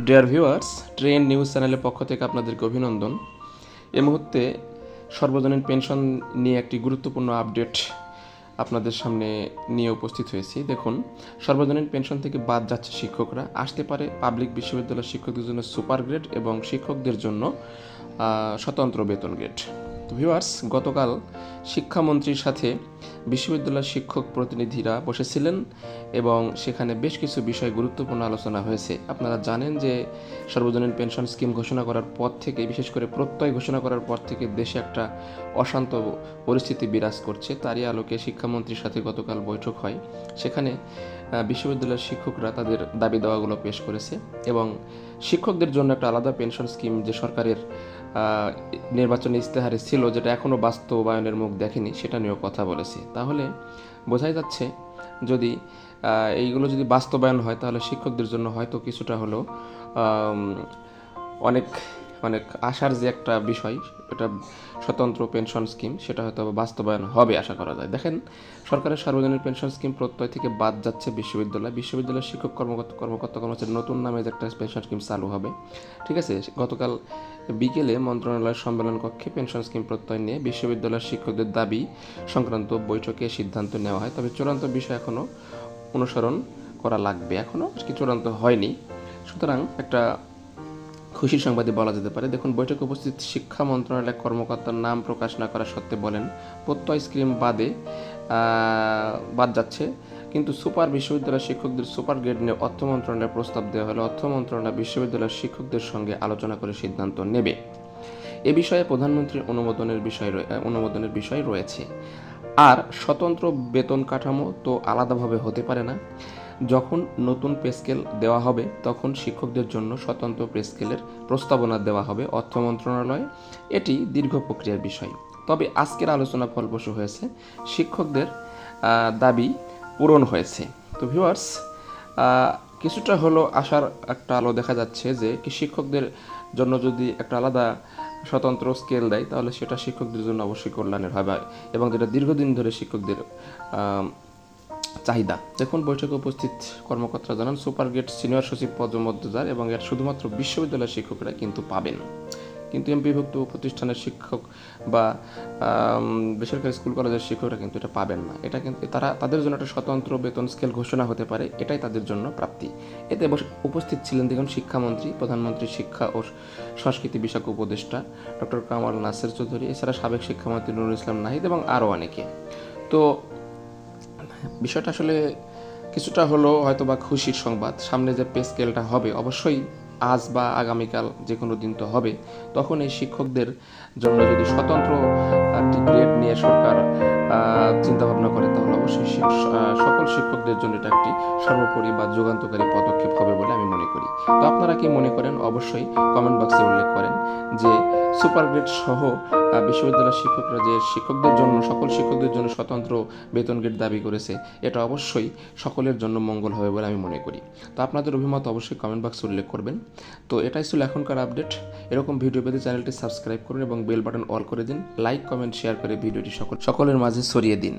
Dear viewers train news চ্যানেলের পক্ষ থেকে আপনাদেরকে অভিনন্দন। এ মুহূর্তে সর্বজনীন পেনশন নিয়ে একটি গুরুত্বপূর্ণ আপডেট আপনাদের সামনে নিয়ে উপস্থিত হয়েছি। দেখুন, সর্বজনীন পেনশন থেকে বাদ যাচ্ছে শিক্ষকরা। আসতে পারে পাবলিক বিশ্ববিদ্যালয়ের শিক্ষকদের জন্য সুপার গ্রেড এবং শিক্ষকদের জন্য স্বতন্ত্র বেতন গ্রেড তো ভিউয়ার্স গতকাল শিক্ষামন্ত্রীর সাথে বিশ্ববিদ্যালয়ের শিক্ষক প্রতিনিধিরা বসেছিলেন এবং সেখানে বেশ কিছু বিষয় গুরুত্বপূর্ণ আলোচনা হয়েছে। আপনারা জানেন যে সর্বজনীন পেনশন স্কিম ঘোষণা করার পর থেকে, বিশেষ করে প্রত্যয় ঘোষণা করার পর থেকে দেশে একটা অশান্ত পরিস্থিতি বিরাজ করছে। তারই আলোকে শিক্ষামন্ত্রীর সাথে গতকাল বৈঠক হয়। সেখানে বিশ্ববিদ্যালয়ের শিক্ষকরা তাদের দাবি দাওয়াগুলো পেশ করেছে এবং শিক্ষকদের জন্য একটা আলাদা পেনশন স্কিম যে সরকারের নির্বাচনী ইস্তেহারে ছিল যেটা এখনও বাস্তবায়নের মুখ দেখেনি, সেটা নিয়েও কথা বলেছি। তাহলে বোঝাই যাচ্ছে যদি এইগুলো যদি বাস্তবায়ন হয়, তাহলে শিক্ষকদের জন্য হয়তো কিছুটা হলো অনেক অনেক আসার যে একটা বিষয়, এটা স্বতন্ত্র পেনশন স্কিম, সেটা হয়তো বাস্তবায়ন হবে আশা করা যায়। দেখেন, সরকারের সার্বজনীন পেনশন স্কিম প্রত্যয় থেকে বাদ যাচ্ছে বিশ্ববিদ্যালয়। বিশ্ববিদ্যালয়ের শিক্ষক কর্মকর্তা কর্মকর্তা কর্মচারী নতুন নামে যে একটা পেনশন স্কিম চালু হবে। ঠিক আছে? গতকাল বিকেলে মন্ত্রণালয়ের সম্মেলন কক্ষে পেনশন স্কিম প্রত্যয় নিয়ে বিশ্ববিদ্যালয়ের শিক্ষকদের দাবি সংক্রান্ত বৈঠকে সিদ্ধান্ত নেওয়া হয়। তবে চূড়ান্ত বিষয় এখনও অনুসরণ করা লাগবে। এখনও কি চূড়ান্ত হয়নি। সুতরাং একটা খুশির সংবাদে বলা যেতে পারে। দেখুন, বৈঠকে উপস্থিত শিক্ষা মন্ত্রণালয়ের কর্মকর্তার নাম প্রকাশ না করা সত্ত্বে বলেন, প্রত্যয় স্কিম বাদে বাদ যাচ্ছে। কিন্তু সুপার বিশ্ববিদ্যালয়ের শিক্ষকদের সুপার গ্রেড নিয়ে অর্থ মন্ত্রণালয়ের প্রস্তাব দেওয়া হলে অর্থ মন্ত্রণালয় বিশ্ববিদ্যালয়ের শিক্ষকদের সঙ্গে আলোচনা করে সিদ্ধান্ত নেবে। এ বিষয়ে প্রধানমন্ত্রীর অনুমোদনের বিষয় অনুমোদনের বিষয় রয়েছে। আর স্বতন্ত্র বেতন কাঠামো তো আলাদাভাবে হতে পারে না। যখন নতুন পে স্কেল দেওয়া হবে, তখন শিক্ষকদের জন্য স্বতন্ত্র পে স্কেলের প্রস্তাবনা দেওয়া হবে অর্থ মন্ত্রণালয়। এটি দীর্ঘ প্রক্রিয়ার বিষয়। তবে আজকের আলোচনা ফলপ্রসূ হয়েছে, শিক্ষকদের দাবি পূরণ হয়েছে। তো ভিউয়ার্স কিছুটা হলো আশার একটা আলো দেখা যাচ্ছে যে, কি শিক্ষকদের জন্য যদি একটা আলাদা স্বতন্ত্র স্কেল দেয়, তাহলে সেটা শিক্ষকদের জন্য অবশ্যই কল্যাণের হবে এবং যেটা দীর্ঘদিন ধরে শিক্ষকদের চাহিদা। দেখুন, বৈঠকে উপস্থিত কর্মকর্তারা জানান সুপার গেট সিনিয়র সচিব পদমর্যাদার এবং এর শুধুমাত্র বিশ্ববিদ্যালয়ের শিক্ষকরা কিন্তু পাবেন। কিন্তু এমপিভুক্ত প্রতিষ্ঠানের শিক্ষক বা বেসরকারি স্কুল কলেজের শিক্ষকরা কিন্তু এটা পাবেন না। এটা কিন্তু তারা, তাদের জন্য একটা স্বতন্ত্র বেতন স্কেল ঘোষণা হতে পারে, এটাই তাদের জন্য প্রাপ্তি। এতে উপস্থিত ছিলেন দেখুন, শিক্ষামন্ত্রী, প্রধানমন্ত্রী শিক্ষা ও সংস্কৃতি বিষয়ক উপদেষ্টা ডক্টর কামাল নাসের চৌধুরী, এছাড়া সাবেক শিক্ষামন্ত্রী নুরুল ইসলাম নাহিদ এবং আরও অনেকে। তো বিষয়টা আসলে কিছুটা হলো হয়তো বা খুশির সংবাদ। সামনে যে পে স্কেলটা হবে, অবশ্যই আজ বা আগামীকাল যে কোনো দিন তো হবে। তখন এই শিক্ষকদের জন্য যদি স্বতন্ত্র গ্রেড নিয়ে সরকার চিন্তাভাবনা করে, তাহলে অবশ্যই সকল শিক্ষকদের জন্য এটা একটি সর্বোপরি বা যুগান্তকারী পদক্ষেপ হবে বলে আমি তো আপনারা কি মনে করেন, অবশ্যই কমেন্ট বক্সে উল্লেখ করেন যে সুপার গ্রেড সহ বিশ্ববিদ্যালয়ের শিক্ষকরা যে শিক্ষকদের জন্য, সকল শিক্ষকদের জন্য স্বতন্ত্র বেতন গ্রেড দাবি করেছে, এটা অবশ্যই সকলের জন্য মঙ্গল হবে বলে আমি মনে করি। তো আপনাদের অভিমত অবশ্যই কমেন্ট বক্সে উল্লেখ করবেন। তো এটাই ছিল এখনকার আপডেট এরকম ভিডিও পেতে চ্যানেলটি সাবস্ক্রাইব করুন এবং বেল বাটন অল করে দিন। লাইক কমেন্ট শেয়ার করে ভিডিওটি সকল সকলের মাঝে ছড়িয়ে দিন।